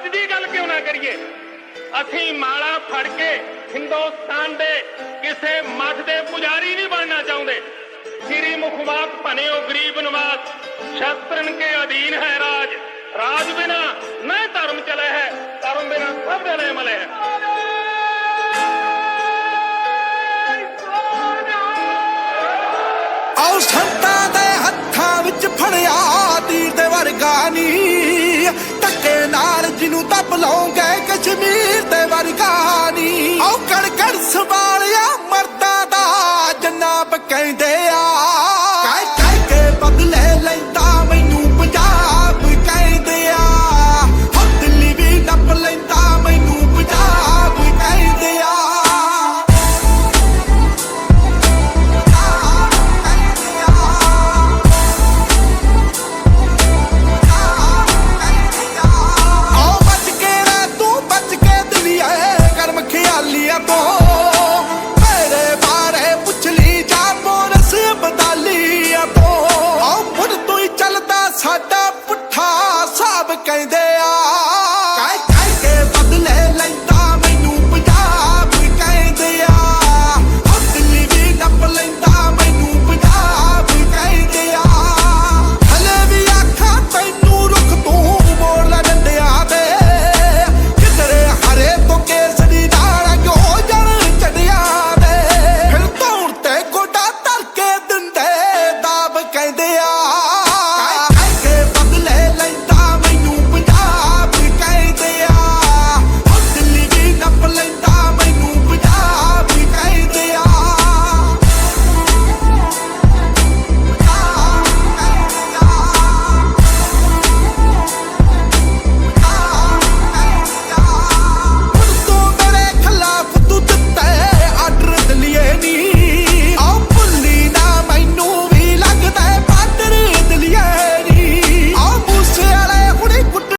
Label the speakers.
Speaker 1: ਰਾਜ ਦੀ ਗੱਲ ਕਿਉਂ ਨਾ ਕਰੀਏ? ਅਸੀਂ ਮਾਲਾ ਫੜ ਕੇ ਹਿੰਦੁਸਤਾਨ ਦੇ ਕਿਸੇ ਮਠ ਦੇ ਪੁਜਾਰੀ ਨਹੀਂ ਬਣਨਾ ਚਾਹੁੰਦੇ। ਸ੍ਰੀ ਮੁਖਵਾਕ ਭਨਿਓ ਗਰੀਬ ਨਿਵਾਸ, ਸ਼ਸਤਰਨ ਕੇ ਅਧੀਨ ਹੈ ਰਾਜ। ਰਾਜ ਬਿਨਾ ਨਾ ਧਰਮ ਚਲੇ ਹੈ, ਧਰਮ ਬਿਨਾ ਸਭ ਦੇ ਮਲੇ ਹੈ।
Speaker 2: ਆਓ ਸੰਤਾਂ ਦੇ ਹੱਥਾਂ ਵਿੱਚ ਫੜਿਆ ਤੀਰ ਦੇ ਵਰਗਾ ਨੀ। ਜਿਹਨੂੰ ਤਾਂ ਲਓਗੇ ਕਸ਼ਮੀਰ ਕਰਮ ਤੋਂ ਮੇਰੇ ਬਾਰੇ ਪੁੱਛ ਲਈ ਜਾ ਮੋਰਸ ਬਦਾਲੀਆਂ ਤੋਂ ਆਓ ਮੁੜ ਤੂੰ ਹੀ ਚੱਲਦਾ ਸਾਡੇ